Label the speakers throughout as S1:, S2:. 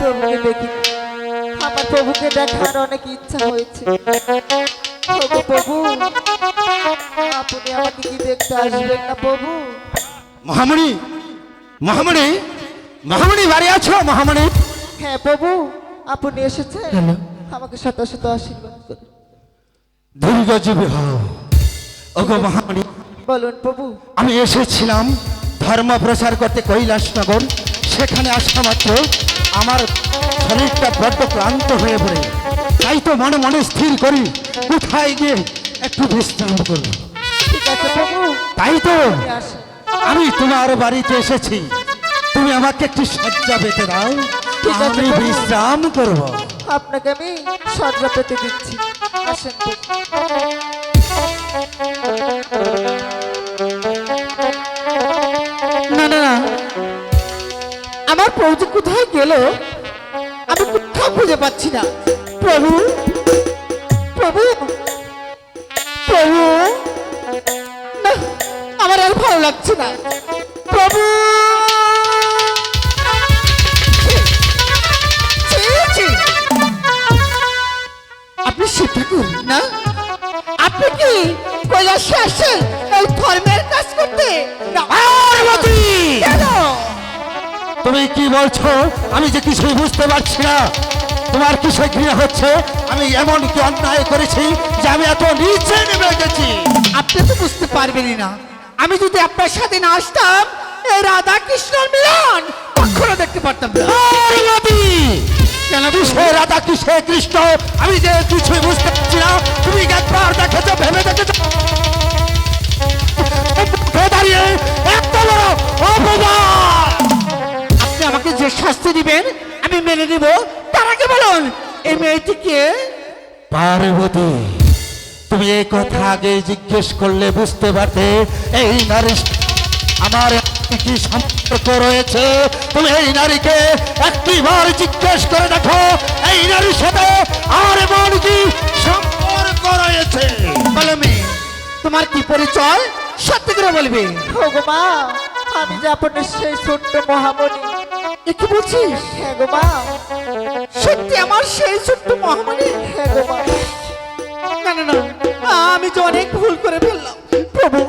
S1: প্রভুকে দেখি। আমার প্রভুকে দেখার অনেক ইচ্ছা হয়েছে। প্রভু আপনি আমাকে কি দেখতে আসবেন না প্রভু?
S2: মহামণি মহামণি মহামণি বাড়ি আছো মহামণি?
S1: হ্যাঁ প্রভু আপনি এসেছেন? আমাকে শত শত আশীর্বাদ করুন।
S2: হও। ওগো মহামণি
S1: বলুন প্রভু।
S2: আমি এসেছিলাম ধর্ম প্রচার করতে কৈলাসনগর। সেখানে আসা মাত্র আমার শরীরটা বড্ড ক্লান্ত হয়ে পড়ে। তাই তো মনে মনে স্থির করি কোথায় গিয়ে একটু বিশ্রাম করব? তাই তো আমি তোমার বাড়িতে এসেছি। তুমি আমাকে একটি সজ্জা পেতে দাও। আমি বিশ্রাম করব।
S1: আপনাকে আমি সজ্জা পেতে দিচ্ছি। আসেন
S3: আমার প্রভু কোথায় গেল? আমি কোথাও খুঁজে পাচ্ছি না। প্রভু? প্রভু? প্রভু? আমার আর ভালো লাগছে না। প্রভু। আপনি শিব ঠাকুর, না? আপনি কি কৈলাসে আসেন এই ধর্মের কাজ করতে
S2: তুমি কি বলছো? আমি যে কিছুই বুঝতে পারছি না। তোমার কিসে ঘৃণা হচ্ছে? আমি এমন কি অন্যায় করেছি যে আমি এত নিচে নেমে গেছি?
S3: আপনি তো বুঝতে পারবেনই না। আমি যদি আপনার সাথে না আসতাম এই রাধা কৃষ্ণর মিলন কখনো দেখতে পারতাম না। কেন
S2: কিসে রাধা কিসে কৃষ্ণ আমি যে কিছুই বুঝতে পারছি না তুমি একবার দেখেছ ভেবে দেখেছ?
S3: শাস্তি দিবেন আমি মেনে নিব। তার আগে বলুন এই মেয়েটিকে
S2: পার্বতী তুমি এই কথা আগে জিজ্ঞেস করলে বুঝতে পারতে এই নারী আমার কি সম্পর্ক রয়েছে। তুমি এই নারীকে একটিবার জিজ্ঞেস করে দেখো এই নারীর সাথে আর এমন কি সম্পর্ক রয়েছে?
S3: বলো মেয়ে তোমার কি পরিচয়? সত্যি করে বলবে।
S1: মা আমি যে আপনার সেই ছোট্ট মহামণি।
S3: এ কি বলছিস?
S1: হ্যাঁ গো মা।
S3: সত্যি আমার সেই ছোট্ট মহামারী?
S1: হ্যাঁ গো মা।
S3: না না না আমি তো অনেক ভুল করে ফেললাম প্রভু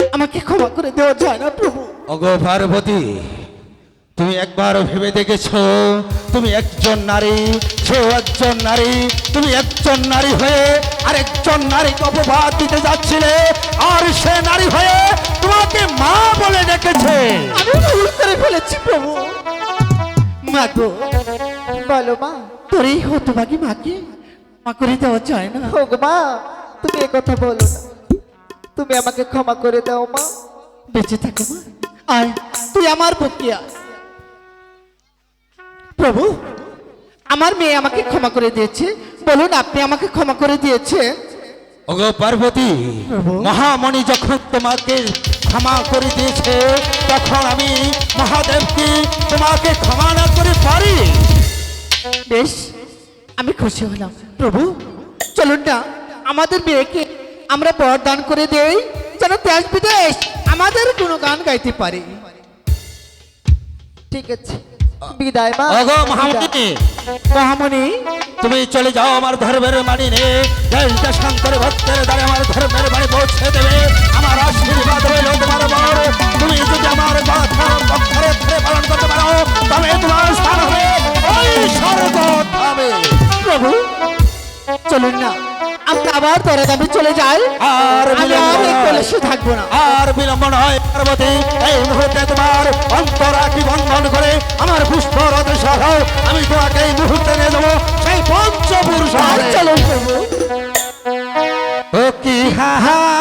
S3: আমাকে ক্ষমা করে দেওয়া যায় না প্রভু।
S2: অগো পার্বতী তুমি একবার ভেবে দেখেছ তুমি একজন নারী সেও একজন নারী তুমি একজন নারী হয়ে আরেকজন নারীকে অপবাদ দিতে যাচ্ছিলে আর সে নারী হয়ে তোমাকে মা বলে ডেকেছে।
S3: আমি ভুল করে ফেলেছি প্রভু। মা গো
S1: বলো মা
S3: তোর এই হতভাগী মাকে মা করে দেওয়া যায় না?
S1: ওগো মা তুমি কথা বলো না। তুমি আমাকে ক্ষমা করে দাও মা।
S3: বেঁচে থাকো মা। আয় তুই আমার পক্ষে প্রভু আমার মেয়ে আমাকে ক্ষমা করে দিয়েছে। বলুন আপনি আমাকে ক্ষমা করে দিয়েছে?
S2: ওগো পার্বতী মহামণি যখন তোমাকে ক্ষমা করে দিয়েছে তখন আমি মহাদেবকে তোমাকে ক্ষমা না করে পারি।
S3: বেশ আমি খুশি হলাম। প্রভু। চলুন না আমাদের মেয়েকে আমরা বর দান করে দেই যেন দেশ বিদেশ আমাদের কোনো গান গাইতে পারি।
S1: ঠিক আছে বিদায় মা।
S2: মহামণি
S3: মহামণি
S2: তুমি চলে যাও আমার ধর্মের বাড়ি নে জয়টা শঙ্কর ভক্তের দ্বারে আমার ধর্মের বাড়ি পৌঁছে দেবে। আমার আশীর্বাদ রইল তোমার বর তুমি যদি আমার কথা অক্ষরে পালন করতে পারো তবে তোমার স্থান হবে ওই স্বর্গ ধামে
S3: প্রভু চলুন না আমরা আবার দরে দামে চলে যাই।
S2: আর
S3: আমি। কলেজে থাকব না।
S2: আর বিলম্ব নয় পার্বতী এই মুহূর্তে তোমার অন্তরাকি বন্ধন করে আমার পুষ্প সহ আমি তোমাকে এই মুহূর্তে নিয়ে যাব সেই পঞ্চপুরুষ
S3: চলো
S2: কি হা হা।